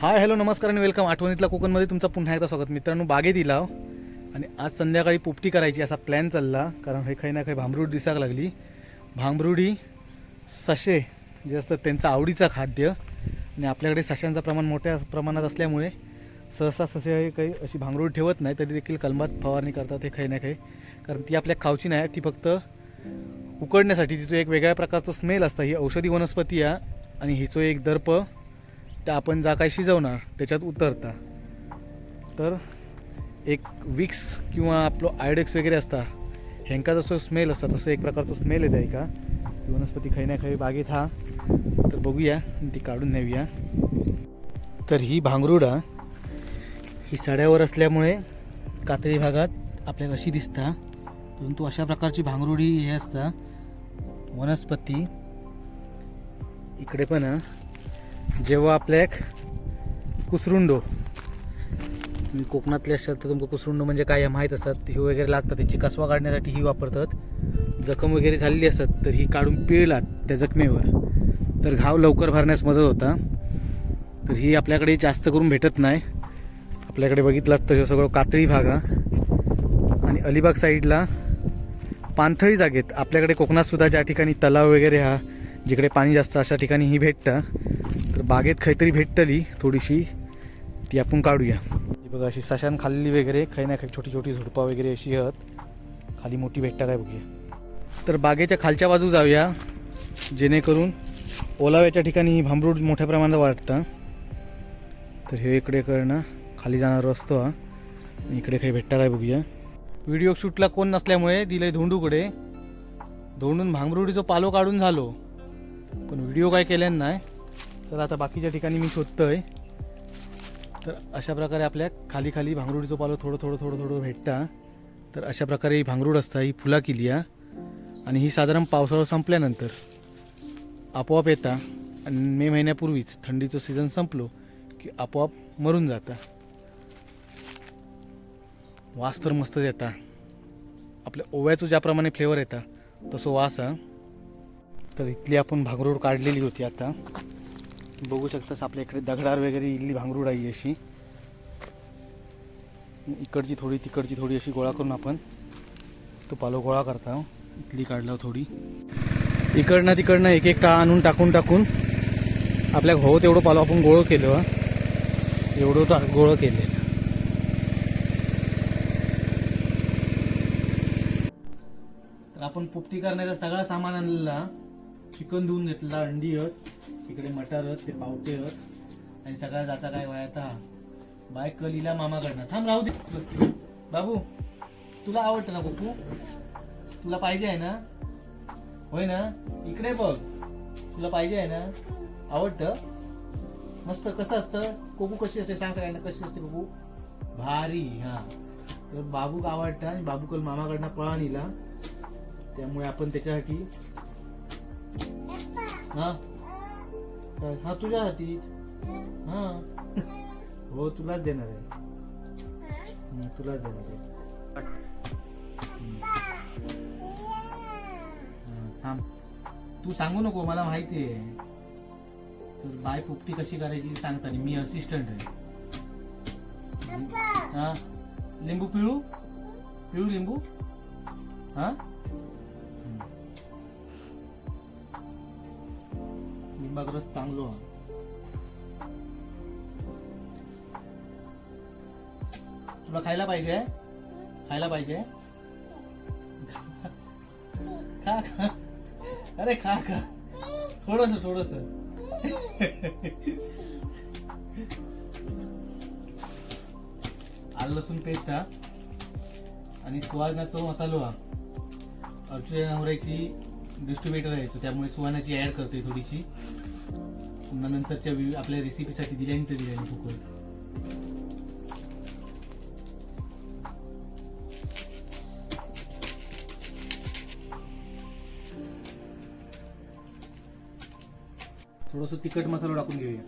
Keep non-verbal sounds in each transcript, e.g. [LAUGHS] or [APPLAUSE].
Hi hello नमस्कार आणि welcome. आठवणीतला कोकणमध्ये तुमचं पुन्हा एकदा स्वागत. मित्रांनो बागेत इलाव. आणि आज संध्याकाळी पोपटी करायची असा प्लॅन चालला. कारण हे काही ना काही भांबरूड दिसाक लागली. भांबरुडी सशे जे असतात त्यांचं आवडीचं खाद्य. आणि आपल्याकडे सशांचं प्रमाण मोठ्या प्रमाणात असल्यामुळे सहसा ससे हे काही अशी भांगरूड ठेवत नाही तरी देखील कलमात फवारणी करतात हे काही ना काही. कारण ती आपल्या खावची नाही ती फक्त उकडण्यासाठी. तिचं एक वेगळ्या प्रकारचं स्मेल असतं. ही औषधी वनस्पती आहे. आणि हिचं एक दर्प त्या आपण जा काय शिजवणार त्याच्यात उतरता. तर एक विक्स किंवा आपलं आयोडेक्स वगैरे असता ह्यांका जसं स्मेल असता तसं एक प्रकारचं स्मेल येत आहे का वनस्पती खाई ना खाई बागेत हा. तर बघूया ती काढून नेऊया. तर ही भांगरुडा ही सड्यावर असल्यामुळे कातळी भागात आपल्याला अशी दिसता. परंतु अशा प्रकारची भांगरुडी हे असता वनस्पती इकडे पण जेव्हा आपल्या एक कुसरुंडो तुम्ही कोकणातले असाल तर तुमका कुसरुंडो म्हणजे काय माहीत असतात हे वगैरे लागतात त्याची कसवा काढण्यासाठी ही वापरतात. जखम वगैरे झालेली असतात तर ही काढून पिळलात त्या जखमेवर. तर घाव लवकर भरण्यास मदत होता. तर ही आपल्याकडे जास्त करून भेटत नाही. आपल्याकडे बघितलात तर हे सगळं कातळी भाग हा. आणि अलिबाग साईडला पाणथळी जागेत आपल्याकडे कोकणातसुद्धा ज्या ठिकाणी तलाव वगैरे हा जिकडे पाणी जास्त अशा ठिकाणी ही भेटतं तर बागेत काहीतरी भेटतली थोडीशी ती आपण काढूया. बघा अशी सशान खाल्लेली वगैरे काही ना काही छोटी छोटी झुडपा वगैरे अशी आहेत. खाली मोठी भेटता काय बघूया. तर बागेच्या खालच्या बाजू जाऊया जेणेकरून ओलाव्याच्या ठिकाणी भांबरूड मोठ्या प्रमाणात वाढतं. तर हे इकडे करणं खाली जाणार रस्तो हा. इकडे काही भेटता काय बघूया. व्हिडिओ शूटला कोण नसल्यामुळे दिलंय धोंडूकडे. धोंडून भांबरुडीचा पालो काढून झालो. पण व्हिडिओ काय केल्यानं नाही. चला आता बाकीच्या ठिकाणी मी शोधतोय. तर अशा प्रकारे आपल्या खाली खाली भांगरुडीचं पालो थोडं थोडं थोडं थोडं भेटता. तर अशा प्रकारे ही भांगरूड असता ही फुला केली आणि ही साधारण पावसाळा संपल्यानंतर आपोआप येता आणि मे महिन्यापूर्वीच थंडीचं सीझन संपलो की आपोआप मरून जाता. वास तर मस्तच येता आपल्या ओव्याचं ज्याप्रमाणे फ्लेवर येता तसं वास हा. तर इथली आपण भांगरूड काढलेली होती आता. बघू शकतास आपल्या इकडे दगडार वगैरे इथली भांगरूड आहे अशी. इकडची थोडी तिकडची थोडी अशी गोळा करून आपण तो पालो गोळा करता हो. इथली काढला थोडी. इकडनं तिकडनं एक एक का आणून टाकून टाकून आपल्या हो तेवढं पालो आपण गोळ केलं एवढं तर गोळं केले तर आपण पुपटी करण्याचा सगळा सामान आणलेला चिकन धुवून घेतला अंडी तिकडे इकडे मटार ते पावटे आणि सगळा जाता काय वयाता बाय कलीला मामाकडनं. थांब राहू दे. बाबू तुला आवडतं ना पप्पू तुला पाहिजे आहे ना? होय ना? इकडे बघ. तुला पाहिजे आहे ना? आवडतं? मस्त कसं असतं? कोकू कशी असते? सांग सगळ्यांना कशी असते कोकू? भारी हा. तर बाबूक आवडतं आणि बाबू कल मामाकडनं पळा नेला. त्यामुळे आपण त्याच्यासाठी हा? तर हा तुझ्यासाठी हा. हो तुलाच देणार आहे. तुलाच देणार आहे. थांब. तू सांगू नको मला माहिती आहे. तर बाय पुपटी कशी करायची सांगता मी असिस्टंट आहे. हा? लिंबू पिळू? पिळू लिंबू? हा? लिंबागरस चांगलो हा. तुला खायला पाहिजे? खायला पाहिजे? खा खा. अरे खा खा. थोडस थोडस. आलं लसूण पेस्ट हा. आणि सुहानाचा मसालो हा. अर्जुना नवऱ्याची डिस्ट्रीब्युटर आहे त्यामुळे सुहानाची ऍड करते थोडीशी. पुन्हा नंतरच्या आपल्या रेसिपीसाठी दिल्याने तर दिल्याने फुकट थोडस तिखट मसाला टाकून घेऊया.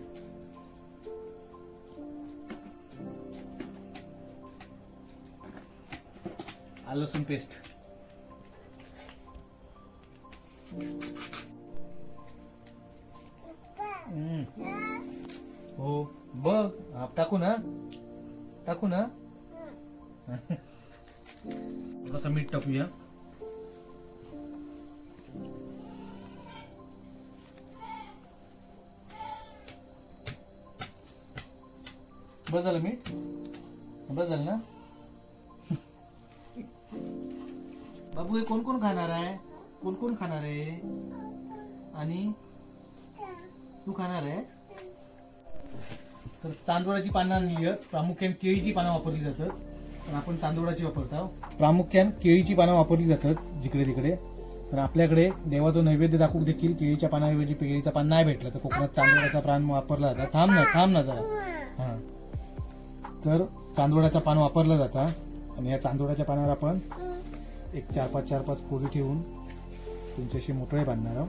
आलं पेस्ट हो बघ टाकू ना? टाकू ना? [LAUGHS] थोडंसं मीठ टाकूया. बस झालं मीठ? बस झालं ना? [LAUGHS] बाबू हे कोण कोण खाणार आहे? कोण कोण खाणार आहे? आणि? तू खाणार आहे. तर चांदोळाची पानं आणली आहेत. प्रामुख्याने केळीची पानं वापरली जातात. पण आपण चांदोळाची वापरतो प्रामुख्याने केळीची पानं वापरली जातात जिकडे तिकडे. तर आपल्याकडे देवाचं नैवेद्य दाखवू देखील केळीच्या पानाऐवजी केळीचा पान नाही भेटलं तर कोकणात चांदोळाचा प्राण वापरला जाता. थांब ना थांब ना जरा. हां. तर चांदोळाचा पान वापरलं जातं. आणि या चांदोळाच्या पानावर आपण एक चार पाच चार पाच कोळी ठेवून तुमच्याशी मोठळे बांधणार आहोत.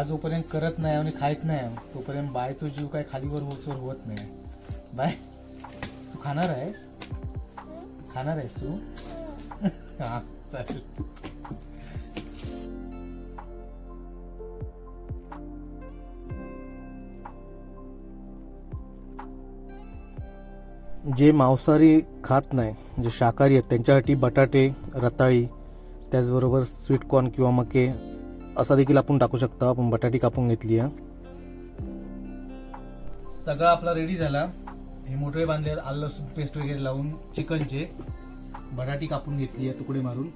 ह्या जोपर्यंत करत नाही आणि खायत नाही तोपर्यंत बायचो जीव काय खालीवर होचवर होत नाही. बाय. तू खाणार आहेस? खाणार आहेस तू? [LAUGHS] हा. चालेल जे मांसाहारी खात नाही जे शाकाहारी आहेत त्यांच्यासाठी बटाटे रताळी त्याचबरोबर स्वीटकॉर्न किंवा मके असा देखील आपण टाकू शकतो. आपण बटाटी कापून घेतली आहे. सगळं आपला रेडी झाला. हे मोठे बांधले आलं लसूण पेस्ट वगैरे लावून चिकनचे बटाटी कापून घेतली आहे तुकडे मारून.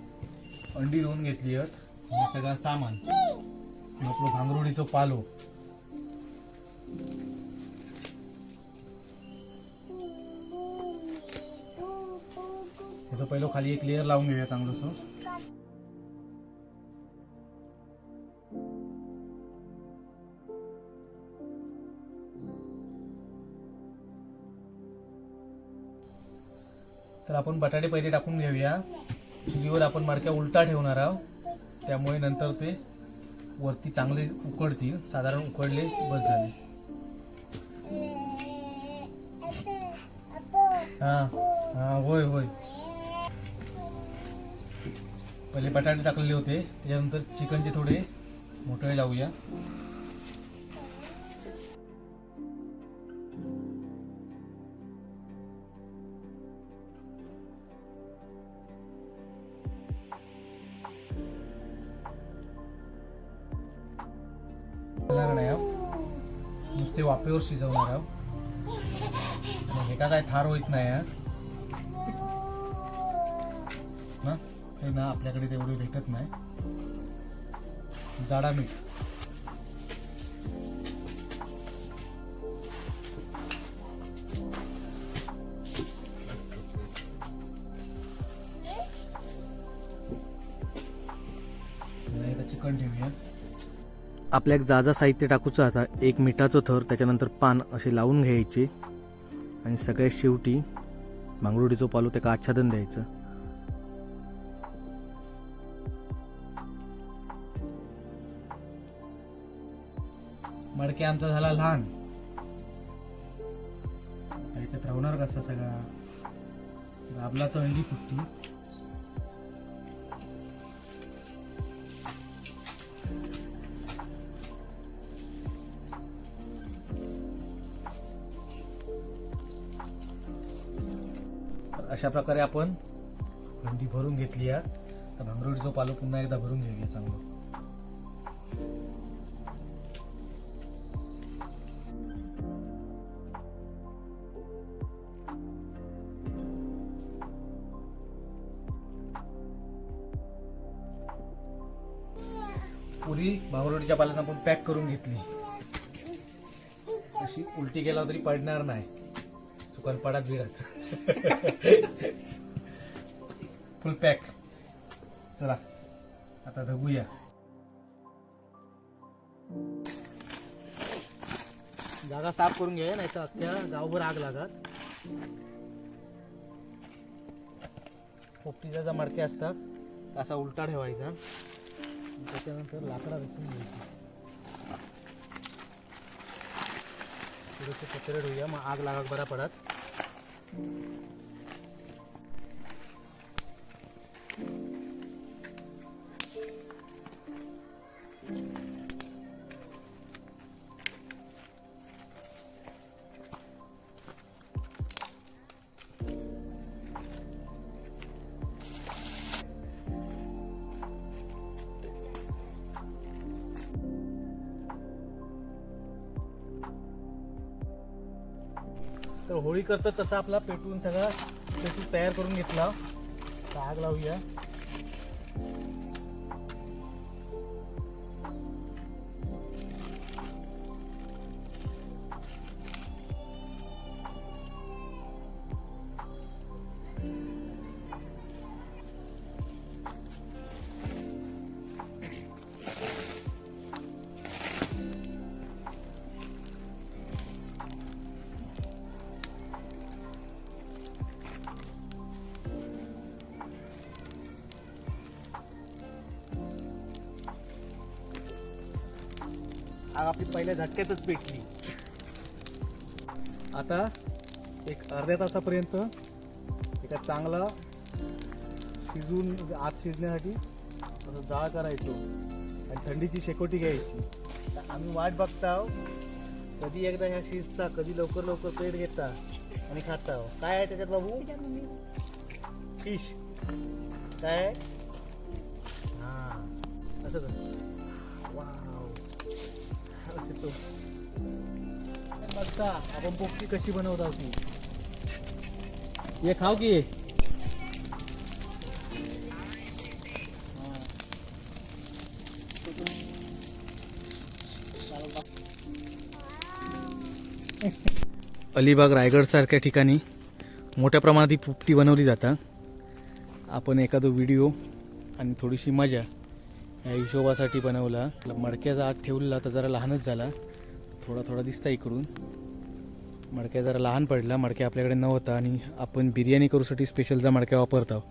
अंडी धुवून घेतली आहेत. सगळं सामान. आपलं भांगरोडीचं पालो. त्याचं पहिलं खाली एक लेअर लावून घेऊया चांगलंसं. तर आपण बटाटे पहिले टाकून घेऊया. चुलीवर आपण मारक्या उलटा ठेवणार आहोत. त्यामुळे नंतर ते वरती चांगले उकडतील. साधारण उकडले बस झाले. हां हां होय होय. पहिले बटाटे टाकलेले होते. त्याच्यानंतर चिकनचे थोडे मोठे लावूया. वाफेवर शिजवणार आहोत. हे का काय थार होत नाही हा. ना? हे ना आपल्याकडे तेवढे भेटत नाही. जाडा मीठ. चिकन ठेवूया. आपल्या जा जा साहित्य टाकूचं आता एक मिठाचं थर त्याच्यानंतर पान असे लावून घ्यायचे. आणि सगळ्यात शेवटी मांगरुडीचं पालू त्याका आच्छादन द्यायचं. मडके आमचा झाला लहान. त्याच्यात राहणार कसा सगळा? दाबला तर अंडी फुटती. अशा प्रकारे आपण अंडी भरून घेतली आहे. तर भांगरुडीचा पालू पुन्हा एकदा भरून घेऊया चांगलं. पुरी भांगरुडीच्या पाल्यानं आपण पॅक करून घेतली. अशी उलटी गेला तरी पडणार नाही. चुकन पडात बिडत फुल पॅक चला आता धगूया जागा साफ करून घ्या नाही तर अख्ख्या गावभर आग लागत पोपटीचा ज्या मडके असतात असा उलटा ठेवायचा. त्याच्यानंतर लाकडा रचून घ्यायची. थोडंसं कचरे ठेवूया मग आग लागाक बरा पडत. Thank you. तर होळी करतात तसं आपला पेटवून सगळा पेटू तयार करून घेतला. तर आग लावूया. आपली पहिल्या झटक्यातच पेटली आता एक अर्ध्या तासापर्यंत एका चांगला शिजून आत शिजण्यासाठी असं जाळ करायचो आणि थंडीची शेकोटी घ्यायची. तर आम्ही वाट बघता कधी एकदा ह्या शिजता कधी लवकर लवकर पेट घेता आणि खाता काय आहे त्याच्यात बाबू? फिश. काय हा. असं असे बघता आपण पोपटी कशी बनवता आहोत ये खाऊ की? अलिबाग रायगडसारख्या ठिकाणी मोठ्या प्रमाणात ही पोपटी बनवली जातात आपण एखादो व्हिडिओ आणि थोडीशी मजा हिशोबासाठी बनवला. मडक्याचा आत ठेवला तर जरा लहानच झाला. थोडा थोडा दिसता इकडून. मडक्या जरा लहान पडला. मडक्या आपल्याकडे नव्हता आणि आपण बिर्याणी करूसाठी स्पेशलचा मडक्या वापरतो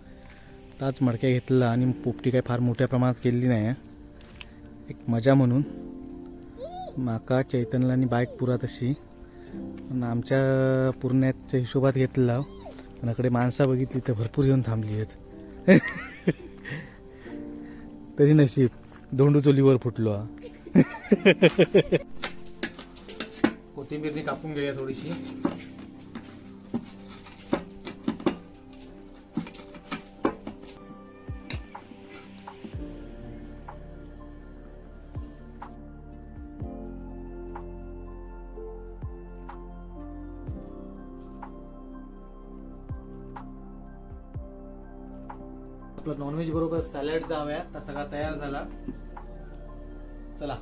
ताच मडक्या घेतला आणि पोपटी काही फार मोठ्या प्रमाणात केलेली नाही. आहे. एक मजा म्हणून. माका चैतनला आणि बाईक पुरा तशी पण आमच्या पुरण्याच्या हिशोबात घेतला. पण इकडे माणसं बघितली तर भरपूर येऊन थांबली आहेत. [LAUGHS] तरी नशीब. दोंडू चोलीवर फुटलो. कोथिंबीर कापून घेऊया थोडीशी. नॉनव्हेज बरोबर सॅलड जाव्या तर सगळा तयार झाला. चला.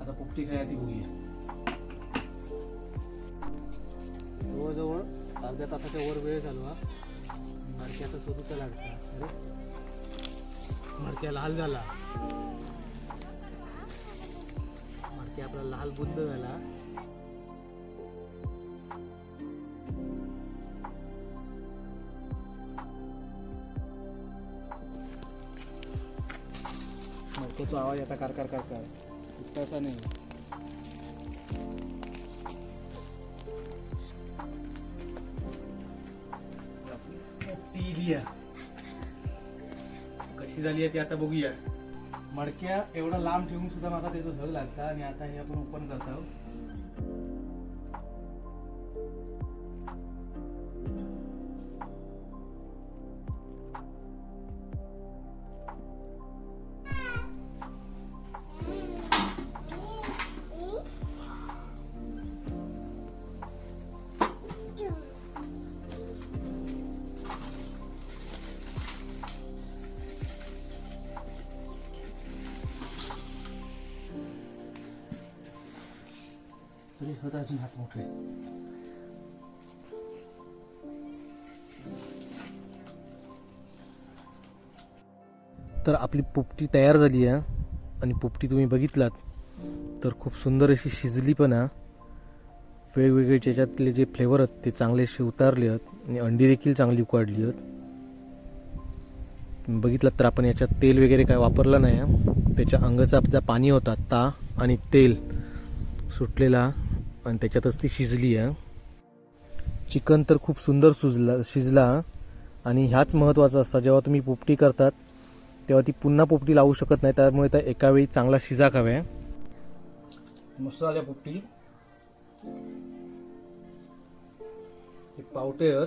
आता पोपटी खाया ती बघूया. जवळजवळ अर्ध्या तासाच्या वर वेळ झालो हा. मडक्याचा स्वतःचा लागता अरे. मडक्या लाल झाला. मडक्या आपला लाल बुद्ध झाला. मडक्याचा आवाज आता कारकार कारकार इतकासा नाही. ती लिया. कशी झाली आहे ती आता बघूया. मडक्या एवढा लांब ठेवून सुद्धा मला त्याचं झग लागतं आणि आता हे आपण ओपन करतो. आहोत तर आपली पोपटी तयार झाली आहे आणि पोपटी तुम्ही बघितलात तर खूप सुंदर अशी शिजली पण आहे. वेगवेगळे त्याच्यातले जे फ्लेवर आहेत ते चांगलेसे उतारले आहेत आणि अंडी देखील चांगली उकाडली आहेत. बघितलं तर आपण याच्यात तेल वगैरे काय वापरलं नाही त्याच्या अंगाचा जा पाणी होता ता आणि तेल सुटलेला आणि त्याच्यातच ती शिजली आहे. चिकन तर खूप सुंदर सुजला शिजला आणि ह्याच महत्त्वाचं असतं जेव्हा तुम्ही पोपटी करतात तेव्हा ती पुन्हा पोपटी लावू शकत नाही त्यामुळे त्या एका वेळी चांगला शिजा हव्या मस्त आल्या पोपटी पावटे आहेत.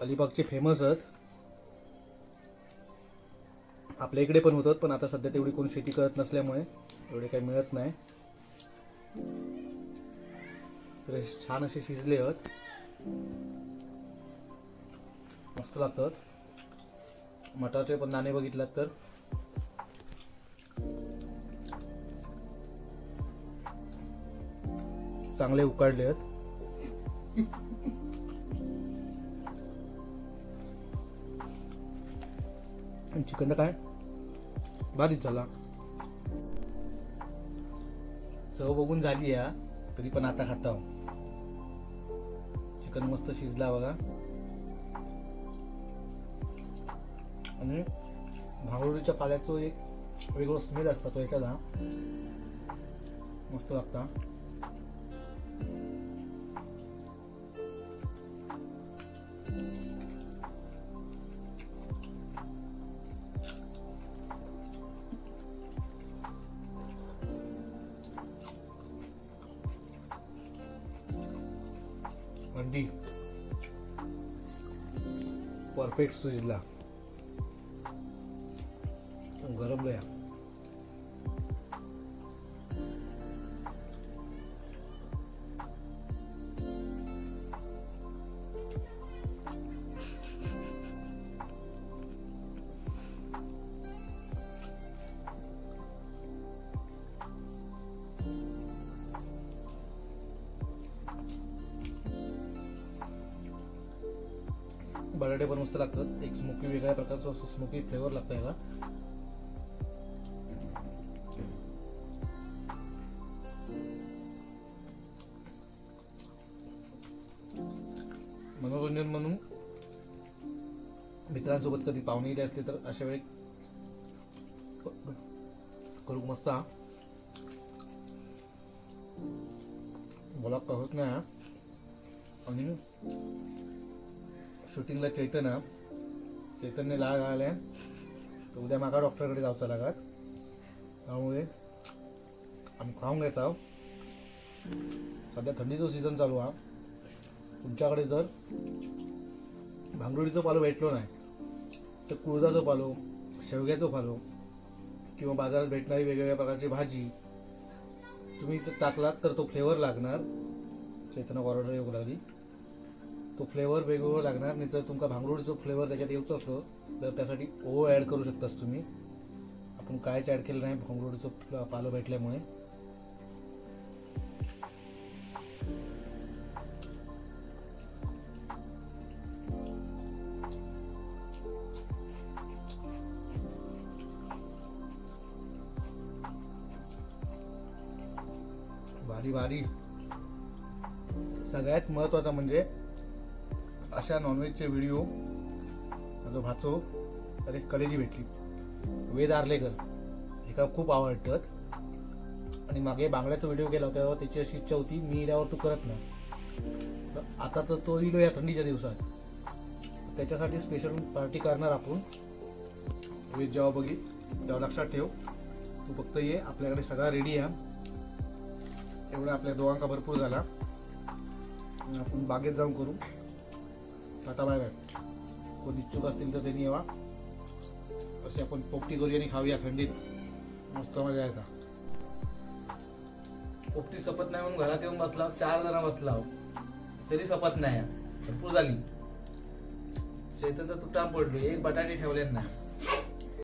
अलिबागचे फेमस आहेत. आपल्या इकडे पण होतात पण आता सध्या तेवढी कोण शेती करत नसल्यामुळे एवढे काही मिळत नाही. तर छान असे शिजले आहेत. मस्त लागतात. मटारचे पण नाणे बघितलात तर. चांगले उकाडले आहेत. चिकन काय? भारीच झाला. चव बघून झाली या तरी पण आता खाता चिकन मस्त शिजला बघा. आणि भांगरुळीच्या पाल्याचं एक वेगळा स्मेल असता तो एखादा. मस्त लागता. परफेक्ट शिजला बटाटे पण मस्त लागतात. एक स्मोकी वेगळ्या प्रकारचं असं स्मोकी फ्लेवर लागतं याला. मनोरंजन म्हणून मित्रांसोबत कधी पाहुणे येते असले तर अशा वेळी करू मस्त. हा. मला कळत नाही. आणि शूटिंगला चैतन हा. चैतन्य लाग आलाय. तर उद्या मागा डॉक्टरकडे जाऊचा लागत. त्यामुळे आम्ही खाऊन घेत आहोत. सध्या थंडीचं सीझन चालू हा तुमच्याकडे जर भांगरुडीचं पालो भेटलो नाही तर कुळदाचं पालो शेवग्याचं पालो किंवा बाजारात भेटणारी वेगवेगळ्या प्रकारची भाजी तुम्ही टाकलात तर तो फ्लेवर लागणार. चैतन्य ऑर्डर येऊ लागली. तो फ्लेवर वेगवेगळं लागणार नाही तर तुमका भांगरूडचा फ्लेवर त्याच्यात येऊच असलो तर त्यासाठी ओ ॲड करू शकतास तुम्ही. आपण कायच ॲड केलं नाही भांगरूडचं पालं पालो भेटल्यामुळे. भारी भारी. सगळ्यात महत्त्वाचा म्हणजे अशा नॉनव्हेजचे व्हिडिओ माझं भाचो अरे कलेजी भेटली. वेद आर्लेकर. एका खूप आवडतात. आणि मागे बांगड्याचा व्हिडिओ केला होता तेव्हा त्याची अशी इच्छा होती मी इल्यावर तू करत नाही. तर आता तर तो इलो या थंडीच्या दिवसात. त्याच्यासाठी स्पेशल पार्टी करणार आपण. वेद जेव्हा बघी तेव्हा लक्षात ठेव. तू फक्त ये आपल्याकडे सगळा रेडी आहे. एवढा आपल्या दोघांका भरपूर झाला. आपण बागेत जाऊन करू. टाटा बाय बाय कोण इच्छुक असतील तर त्यांनी येवा. असे आपण पोपटी करूया आणि खाऊया थंडीत. मस्त मजा येतात पोपटी सपत नाही म्हणून घरात येऊन बसला चार जण बसला हो. तरी सपत नाही. भरपूर झाली. शेतात तर तुटाम पडलो. एक बटाटे ठेवले नाही.